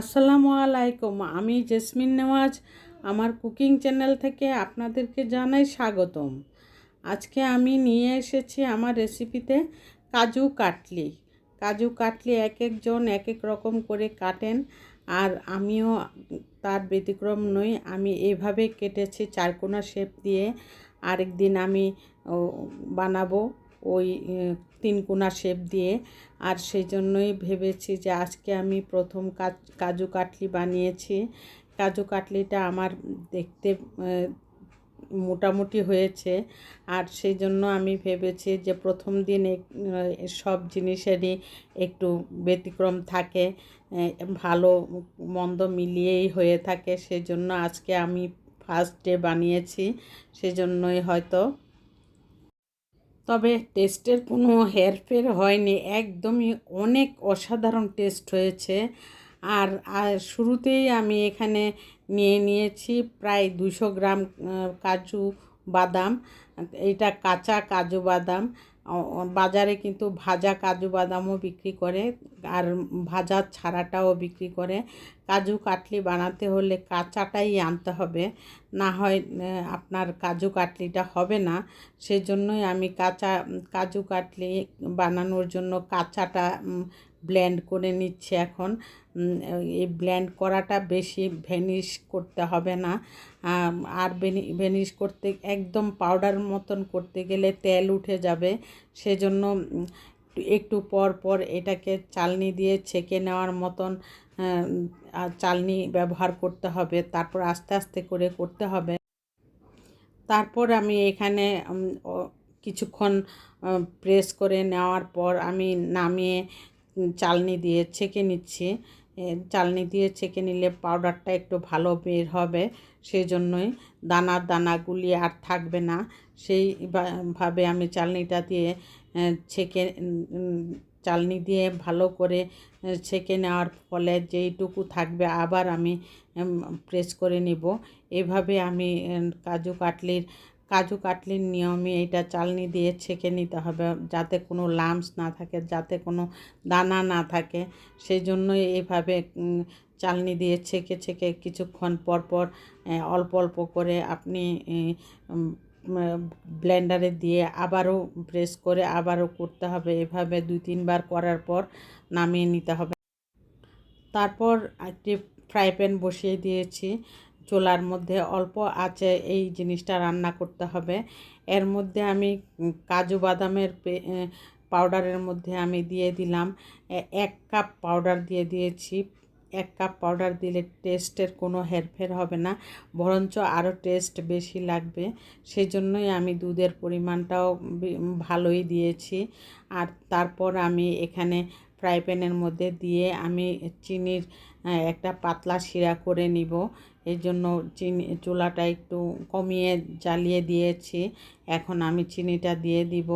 আসসালামু আলাইকুম, আমি জেসমিন নেওয়াজ। আমার কুকিং চ্যানেল থেকে আপনাদেরকে জানাই স্বাগতম। আজকে আমি নিয়ে এসেছি আমার রেসিপিতে কাজু কাটলি। কাজু কাটলি এক একজন এক এক রকম করে কাটেন, আর আমিও তার ব্যতিক্রম নই, আমি এভাবে কেটেছি চারকোনা শেপ দিয়ে। আরেক দিন আমি বানাবো। ওই তিনকোনা শেপ দিয়ে। আর সেই জন্যই ভেবেছি যে আজকে আমি প্রথম কাজ কাটলি বানিয়েছি। কাজু কাটলিটা আমার দেখতে মোটামুটি হয়েছে। আর সেই জন্য আমি ভেবেছি যে প্রথম দিন সব জিনিসেরই একটু ব্যতিক্রম থাকে ভালো, মন্দ মিলিয়েই হয়ে থাকে। সেই জন্য আজকে আমি ফার্স্ট ডে বানিয়েছি সেজন্যই হয়তো তবে টেস্টের কোনো হেরফের হয়নি। একদমই অনেক অসাধারণ টেস্ট হয়েছে। আর শুরুতেই আমি এখানে নিয়ে নিয়েছি প্রায় দুশো গ্রাম কাজু বাদাম এটা কাঁচা কাজু বাদাম বাজারে কিন্তু ভাজা কাজু বাদামও বিক্রি করে, আর ভাজা ছাড়াটাও বিক্রি করে। কাজু কাটলি বানাতে হলে কাঁচাটাই আনতে হবে, না হয় আপনার কাজু কাটলিটা হবে না। সেজন্যই আমি কাঁচা, কাজু কাটলি বানানোর জন্য কাঁচাটা ব্লেন্ড করে নিচ্ছি এখন। এই ব্ল্যান্ড করাটা বেশি ভেনিশ করতে হবে না। আর ভেনিশ করতে, একদম পাউডার মতন করতে গেলে তেল উঠে যাবে। সেজন্য একটু পর পর এটাকে চালনি দিয়ে ছেঁকে নেওয়ার মতন চালনি ব্যবহার করতে হবে। তারপর আস্তে আস্তে করে করতে হবে। তারপর আমি এখানে কিছুক্ষণ প্রেস করে নেওয়ার পর আমি নামিয়ে চালনি দিয়ে ছেঁকে নিচ্ছি। চালনি দিয়ে ছেঁকে নিলে পাউডারটা একটু ভালো বের হবে। সেই জন্যই দানা দানাগুলি আর থাকবে না। সেই ভাবে আমি চালনিটা দিয়ে ছেঁকে চালনি দিয়ে ভালো করে ছেঁকে নেওয়ার ফলে যেইটুকু থাকবে আবার আমি প্রেস করে নিব। এভাবে আমি কাজু কাটলির কাজু কাটলির নিয়মে এটা চালনি দিয়ে ছেঁকে নিতে হবে যাতে কোনো লামস না থাকে, যাতে কোনো দানা না থাকে। সেই জন্যই এইভাবে চালনি দিয়ে ছেঁকে ছেঁকে কিছুক্ষণ পর পর অল্প অল্প করে আপনি ব্লেন্ডারে দিয়ে আবারও প্রেস করে আবারও করতে হবে। এভাবে দুই তিনবার করার পর নামিয়ে নিতে হবে। তারপর একটি ফ্রাই প্যান বসিয়ে দিয়েছি। চুলার মধ্যে অল্প আঁচে এই জিনিসটা রান্না করতে হবে। এর মধ্যে আমি কাজু বাদামের পাউডারের মধ্যে আমি দিয়ে দিলাম। এক কাপ পাউডার দিয়ে দিয়েছি। এক কাপ পাউডার দিলে টেস্টের কোনো হেরফের হবে না, বরঞ্চ আরও টেস্ট বেশি লাগবে। সেই জন্যই আমি দুধের পরিমাণটাও ভালোই দিয়েছি। আর তারপর আমি এখানে ফ্রাই প্যানের মধ্যে দিয়ে আমি চিনির একটা পাতলা শিরা করে নিব। এই জন্য চিনি, চুলাটা একটু কমিয়ে জ্বালিয়ে দিয়েছি। এখন আমি চিনিটা দিয়ে দিব।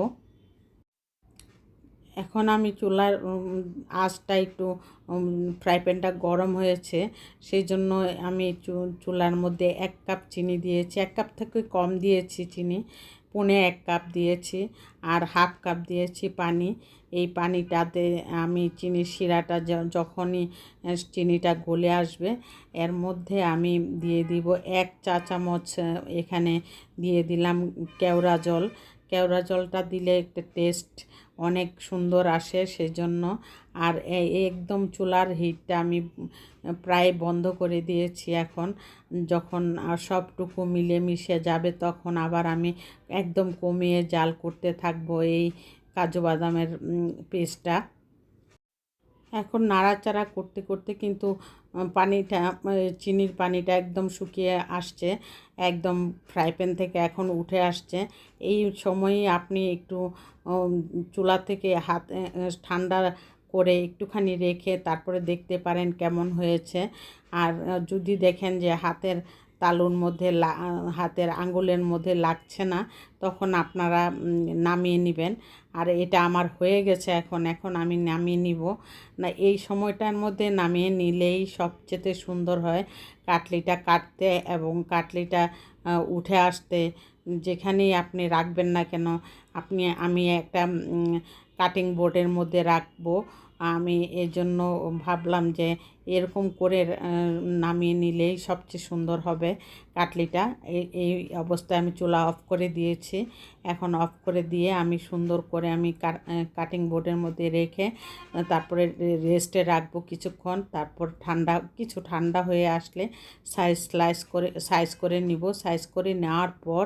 এখন আমি চুলার আঁচটা একটু ফ্রাই প্যানটা গরম হয়েছে। সেই জন্য আমি চুলার মধ্যে এক কাপ চিনি দিয়েছি। এক কাপ থেকে কম দিয়েছি চিনি। পৌনে এক কাপ দিয়েছি আর হাফ কাপ দিয়েছি পানি। এই পানিটাতে আমি চিনির শিরাটা যখনই চিনিটা গলে আসবে, এর মধ্যে আমি দিয়ে দিব এক চা চামচ এখানে দিয়ে দিলাম কেওড়া জল। কেওড়া জলটা দিলে একটা টেস্ট অনেক সুন্দর আসে সেজন্য। আর একদম চুলার হিটটা আমি প্রায় বন্ধ করে দিয়েছি এখন। যখন সবটুকু মিলেমিশে যাবে তখন আবার আমি একদম কমিয়ে জাল করতে থাকব এই কাজু বাদামের পেস্টটা এখন নাড়াচাড়া করতে করতে কিন্তু পানিটা চিনির পানিটা একদম শুকিয়ে আসছে, একদম ফ্রাই প্যান থেকে এখন উঠে আসছে। এই সময়ই আপনি একটু চুলা থেকে হাত ঠান্ডা করে একটুখানি রেখে তারপরে দেখতে পারেন কেমন হয়েছে। আর যদি দেখেন যে হাতের তালুর মধ্যে হাতের আঙ্গুলের মধ্যে লাগছে না, তখন আপনারা নামিয়ে নেবেন। আর এটা আমার হয়ে গেছে এখন এখন আমি নামিয়ে নিব। না, এই সময়টার মধ্যে নামিয়ে নিলেই সবচেয়ে সুন্দর হয় কাটলিটা কাটতে এবং কাটলিটা উঠে আসতে। যেখানেই আপনি রাখবেন না কেন, আপনি, আমি একটা কাটিং বোর্ডের মধ্যে রাখব। আমি এই জন্য ভাবলাম যে এরকম করে নামিয়ে নিলেই সবচেয়ে সুন্দর হবে কাটলিটা। এই অবস্থায় আমি চুলা অফ করে দিয়েছি। এখন অফ করে দিয়ে আমি সুন্দর করে আমি কাটিং বোর্ডের মধ্যে রেখে তারপরে রেস্টে রাখব কিছুক্ষণ। তারপর ঠান্ডা, কিছু ঠান্ডা হয়ে আসলে সাইজ স্লাইস করে সাইজ করে নিব। সাইজ করে নেওয়ার পর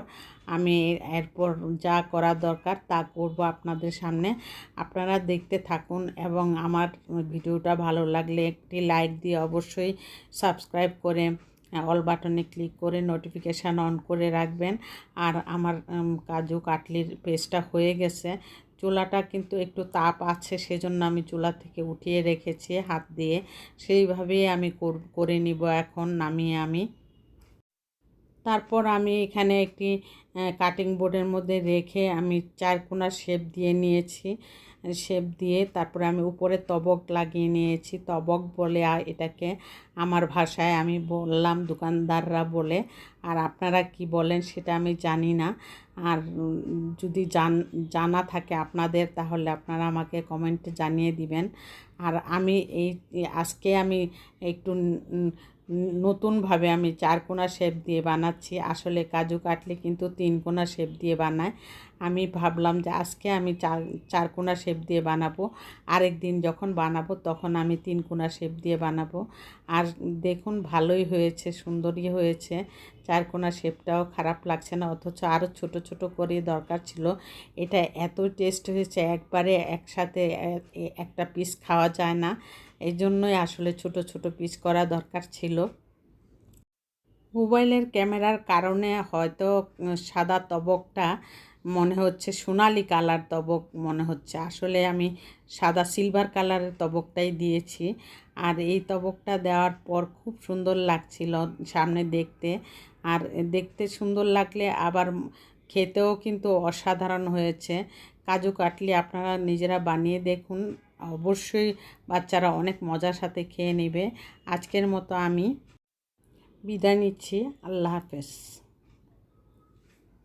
আমি এরপর যা করা দরকার তা করব আপনাদের সামনে। আপনারা দেখতে থাকুন এবং আমার ভিডিওটা ভালো লাগলে একটি লাইক দিয়ে অবশ্যই সাবস্ক্রাইব করে অল বাটনে ক্লিক করে নোটিফিকেশান অন করে রাখবেন। আর আমার কাজু কাটলির পেস্টটা হয়ে গেছে। চুলাটা কিন্তু একটু তাপ আছে, সেজন্য আমি চুলা থেকে উঠিয়ে রেখেছি হাত দিয়ে। সেইভাবেই আমি কর- নিব এখন, নামিয়ে আমি। তারপর আমি এখানে একটি কাটিং বোর্ডের মধ্যে রেখে আমি চার কোনা শেপ দিয়ে নিয়েছি। শেপ দিয়ে তারপরে আমি উপরে তবক লাগিয়ে নিয়েছি। তবক বলে এটাকে আমার ভাষায় আমি বললাম দোকানদাররা বলে। আর আপনারা কি বলেন সেটা আমি জানি না। আর যদি জান, জানা থাকে আপনাদের তাহলে আপনারা আমাকে কমেন্টে জানিয়ে দিবেন। আর আমি এই এই আজকে আমি একটু নতুনভাবে আমি চার কোনা শেপ দিয়ে বানাচ্ছি। আসলে কাজু কাটলে কিন্তু তিন কোনা শেপ দিয়ে বানায়। আমি ভাবলাম যে আজকে আমি চার চার কোনা শেপ দিয়ে বানাবো। আরেক দিন যখন বানাবো তখন আমি তিন কোনা শেপ দিয়ে বানাবো। আর দেখুন ভালোই হয়েছে, সুন্দরই হয়েছে। চার কোনা শেপটাও খারাপ লাগছে না, অথচ আরও ছোট ছোট করে দরকার ছিল। এটা এত টেস্ট হয়েছে, একবারে একসাথে একটা পিস খাওয়া যায় না। এই জন্যই আসলে ছোট ছোট পিস করা দরকার ছিল। মোবাইলের ক্যামেরার কারণে হয়তো সাদা তবকটা মনে হচ্ছে সোনালি কালার তবক, মনে হচ্ছে। আসলে আমি সাদা সিলভার কালারের তবকটাই দিয়েছি। আর এই তবকটা দেওয়ার পর খুব সুন্দর লাগছিল সামনে দেখতে। আর দেখতে সুন্দর লাগলে আবার খেতেও কিন্তু অসাধারণ হয়েছে। কাজু কাটলি আপনারা নিজেরা বানিয়ে দেখুন। অবশ্যই বাচ্চারা অনেক মজার সাথে খেয়ে নেবে। আজকের মতো আমি বিদায় নিচ্ছি। আল্লাহ হাফেজ।